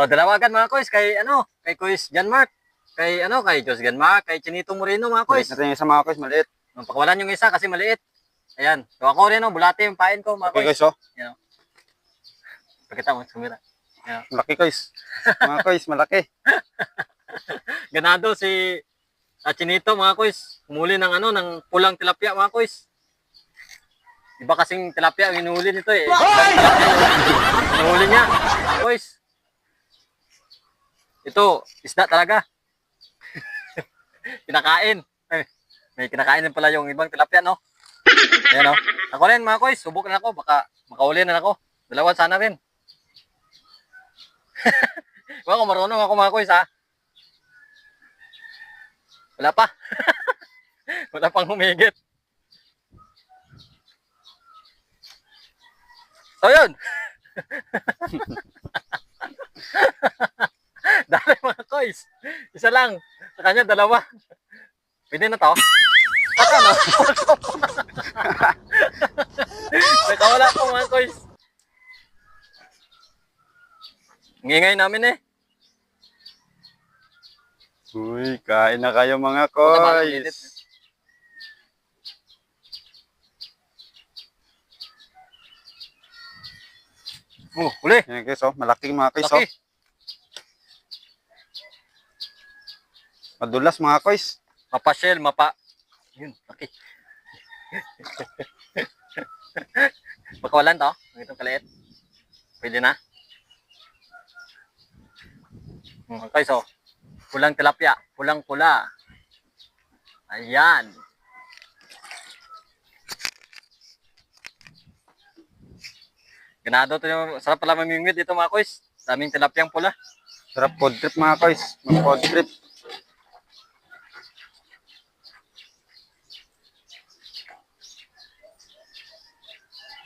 Oh, dalawagan mga kois kay ano, kay Kois John Mark, kay ano, kay Jos Mark, kay Chinito Moreno mga Maliit kois. natin yung isa mga kois, maliit. Oh, pakawalan yung isa kasi maliit. Ayan. So ako rin, oh, bulate yung pain ko mga Okay kois. guys, oh. Pakita mo, sumira. Malaki guys. Mga kois, malaki. Ganado si ah, Chinito mga kois. Humuli ng ano, ng pulang tilapia mga kois. Iba kasing tilapia ang hinuhuli nito eh. Hinuhuli niya. Mga kois. Ito, isda talaga. kinakain. Eh, may kinakain din pala yung ibang tilapia, no? Ayan, no? Ako rin, mga kois. Subok na ako. Baka makauli na ako. Dalawa sana rin. Wala ko marunong ako, mga kois, ha? Wala pa. Wala pang humigit. So, yun. Dali mga kois. Isa lang. Sa kanya, dalawa. Pwede na to? Saka na. Nakawala ko mga kois. Ngingay namin eh. Uy, kain na kayo mga kois. Oh, uli. Yan guys, oh. Malaking mga kois, oh. Madulas mga kois. Mapa-shell, mapa... Yun, laki. Bakawalan to? Ang itong kaliit. Pwede na. Okay, so. Pulang tilapia. Pulang pula. Ayan. Ganado to yung sarap pala mamingwit dito mga kois. Daming tilapiyang pula. Sarap food trip mga kois. Mag food trip.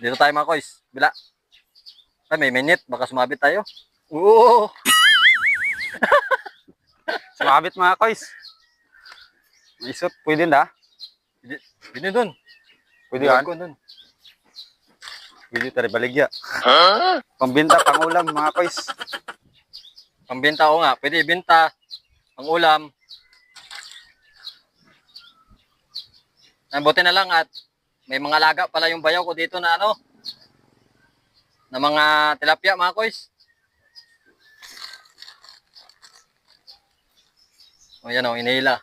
Dito tayo mga kois. Bila. Ay, may minute. Baka sumabit tayo. Oo. Sumabit mga kois. Isot, pwede na. Pwede, pwede dun. Pwede yan. Ko dun. Pwede tari baligya. Pambinta, pangulam mga kois. Pambenta ko nga. Pwede ibenta. Ang ulam. Ang buti na lang at may mga laga pala yung bayaw ko dito na ano. Na mga tilapia mga kois. O yan o, inihila.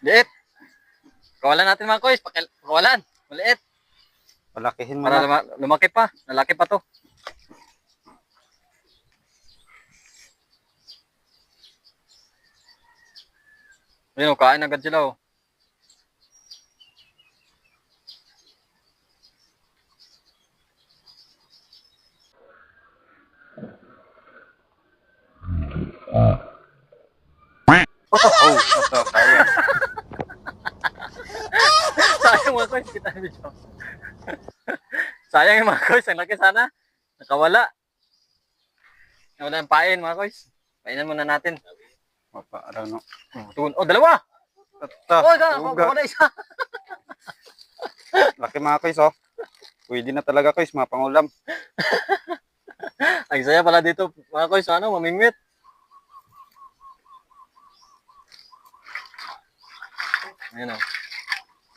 Liit. Kawalan natin mga kois. Pakil- Kawalan. Maliit. Palakihin mo Para na. luma- lumaki pa. Lalaki pa to. Ayun, oh, kain agad sila oh. Oh, ito, kaya. Sayang mga kois, kita video. Sayang yung mga kois, ang laki sana. Nakawala. Nawala yung pain mga kois. Painan muna natin. Papa, ano, no. Tun oh, dalawa! Ito, Oh, da, ako na isa. Laki mga kois, oh. Pwede na talaga kois, mga pangulam. Ang saya pala dito mga kois, ano, mamingwit. Ayun oh.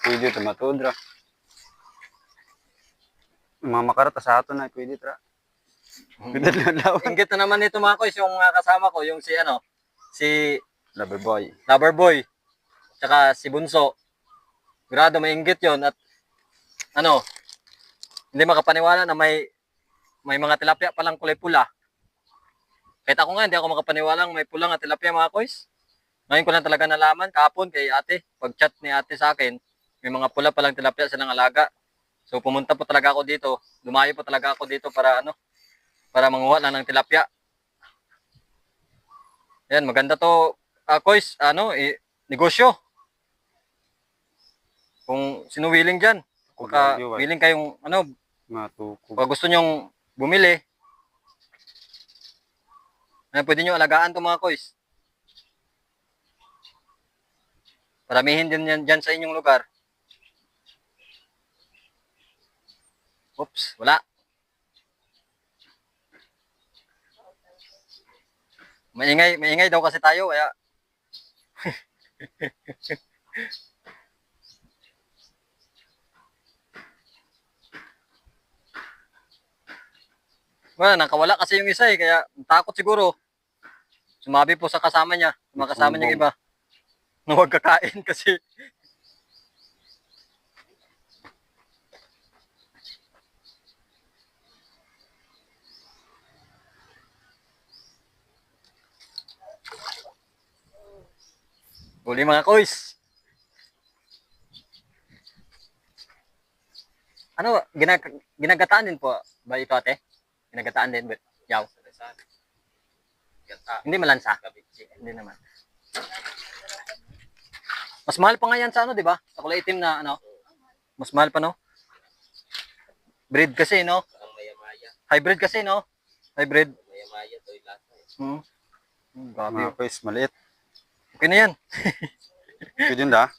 Pwede ito matudra. Mga makarata sa ato na, pwede tra. Pwede na lawan. Inggit na naman nito mga kois, yung ah, kasama ko, yung si ano, si Lover boy. Loverboy, tsaka si Bunso. Grado may inggit yon at ano, hindi makapaniwala na may may mga tilapia palang kulay pula. Kahit ako nga, hindi ako makapaniwala may pulang at tilapia mga kois. Ngayon ko lang talaga nalaman, kahapon kay ate, pag chat ni ate sa akin, may mga pula palang tilapia silang alaga. So pumunta po talaga ako dito, lumayo po talaga ako dito para ano, para manguha lang ng tilapia. Yan, maganda to, ah, kois, ano, eh, negosyo. Kung sino willing dyan, baka Kung willing kayong, ano, Matukog. baka gusto nyong bumili, Ayan, pwede nyo alagaan to mga koys. Paramihin din yan dyan sa inyong lugar. Oops, wala. Maingay, maingay daw kasi tayo, kaya Wala, nakawala kasi yung isa eh, kaya takot siguro. Sumabi po sa kasama niya, mga kasama niya iba. Na huwag kakain kasi Huli mga koys. Ano, ginag ginagataan din po ba ito ate? Ginagataan din ba? Yaw. Hindi malansa. Hindi naman. Mas mahal pa nga yan sa ano, di ba? Sa kulay itim na ano. Mas mahal pa, no? Breed kasi, no? Hybrid kasi, no? Hybrid. Hmm. Hmm, grabe. Mga koys, maliit. Okay na yan. Pwede yun da.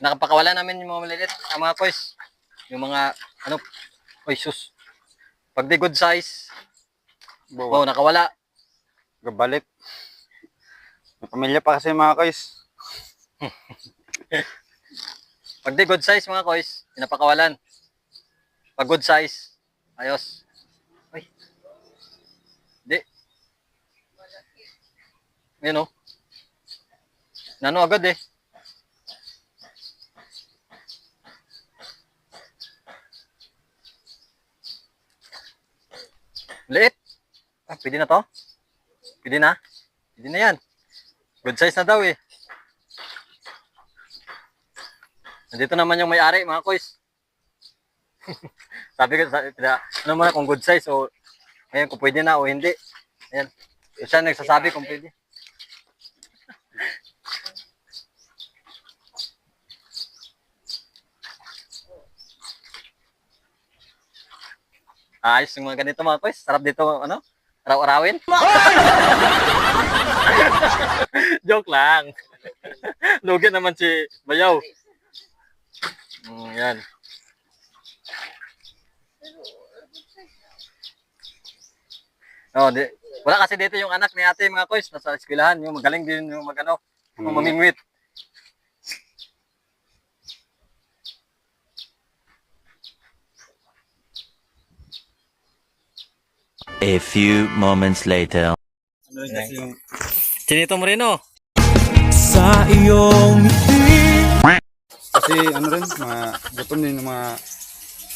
Nakapakawala namin yung mga maliliit, ang mga koys. Yung mga, ano, oy, sus. Pag di good size, wow, Bawa. nakawala. Gabalik. May pamilya pa kasi mga koys. Pag di good size, mga koys, pinapakawalan. Pag good size, ayos. Ay. Di. Yan o. Nano agad eh. Liit. Ah, pwede na to? Pwede na? Pwede na yan. Good size na daw eh. Nandito naman yung may-ari, mga koys. sabi ko, sabi, ano mo na kung good size o ngayon kung pwede na o hindi. Ayan. Siya nagsasabi kung pwede. Ayos yung mga ganito mga koys. Sarap dito, ano? Araw-arawin. Joke lang. Lugi naman si Bayaw. Mm, yan. Oh, di, wala kasi dito yung anak ni ate mga koys, nasa eskwelahan, yung magaling din yung magano, Mm. mamingwit. A few moments later. Ano yung Chinito Moreno. sa iyong Kasi ano rin, mga gutom din yung mga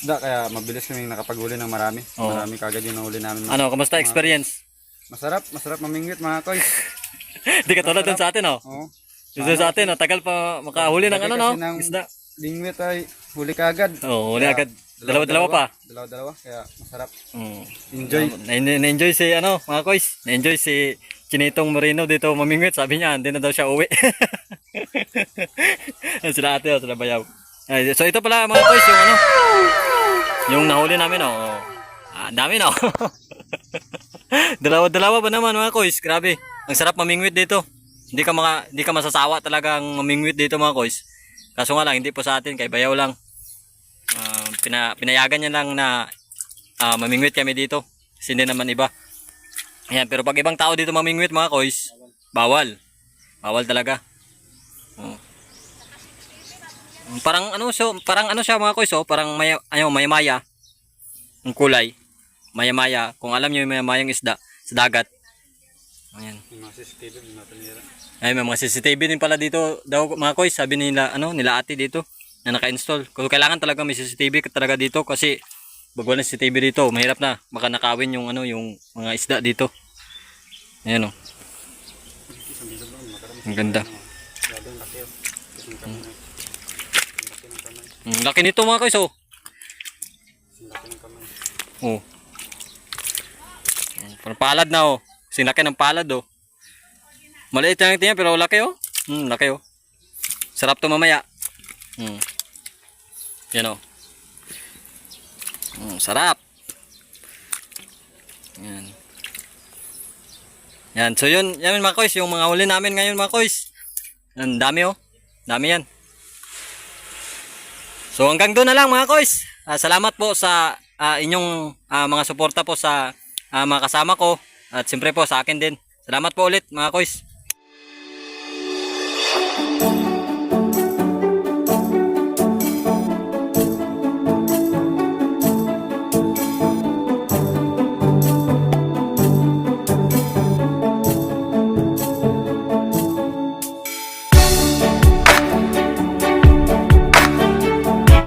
da kaya mabilis kami nakapaghuli ng marami. Oo. Marami kagad yung nahuli namin. Ano, kamusta experience? Masarap, masarap mamingwit mga koys. Di ka tulad dun sa atin, oh. Oo. Dun sa atin, oh. Tagal pa makahuli ng ano, no? kasi ng Isda. Lingwit ay huli kagad. Oo, huli Kaya, agad. Dalawa-dalawa pa. Dalawa-dalawa, kaya masarap. Mm. Enjoy. Na- Na-enjoy si, ano, mga koys. Na-enjoy si Chinitong Moreno dito mamingwit. Sabi niya, hindi na daw siya uwi. Sila ate, oh, sila bayaw. Ay, so ito pala mga koys, yung ano, yung nahuli namin, oh. Ah, dami, no? Dalawa-dalawa ba naman mga koys? Grabe. Ang sarap mamingwit dito. Hindi ka maka, hindi ka masasawa talagang mamingwit dito mga koys. Kaso nga lang, hindi po sa atin, kay bayaw lang. Ah, pina, pinayagan niya lang na ah, mamingwit kami dito. Kasi hindi naman iba. Ayan, pero pag ibang tao dito mamingwit mga koys, bawal. Bawal talaga. Oh. Parang ano so, parang ano siya mga koys, oh, parang maya, ano, maya-maya. Ang kulay. Maya-maya. Kung alam niyo yung maya-mayang isda sa dagat. Ayan. Ay, may mga CCTV din pala dito daw mga koys. Sabi nila, ano, nila ate dito na naka-install. Kung kailangan talaga may CCTV talaga dito kasi pag wala CCTV dito, mahirap na. Baka nakawin yung ano, yung mga isda dito. Ayan o. Ang ganda. Ang laki nito mga koys oh. Oh. Parang na oh. Sinlaki ng palad oh. Maliit lang tingnan pero laki oh. Hmm, laki oh. Sarap to mamaya. Hmm. Yan o. Mm, sarap. Yan. Yan. So yun, yan mga koys, yung mga huli namin ngayon mga koys. Ang dami o. Dami yan. So hanggang doon na lang mga koys. Uh, salamat po sa uh, inyong uh, mga suporta po sa uh, mga kasama ko at siyempre po sa akin din. Salamat po ulit mga koys. Thank you.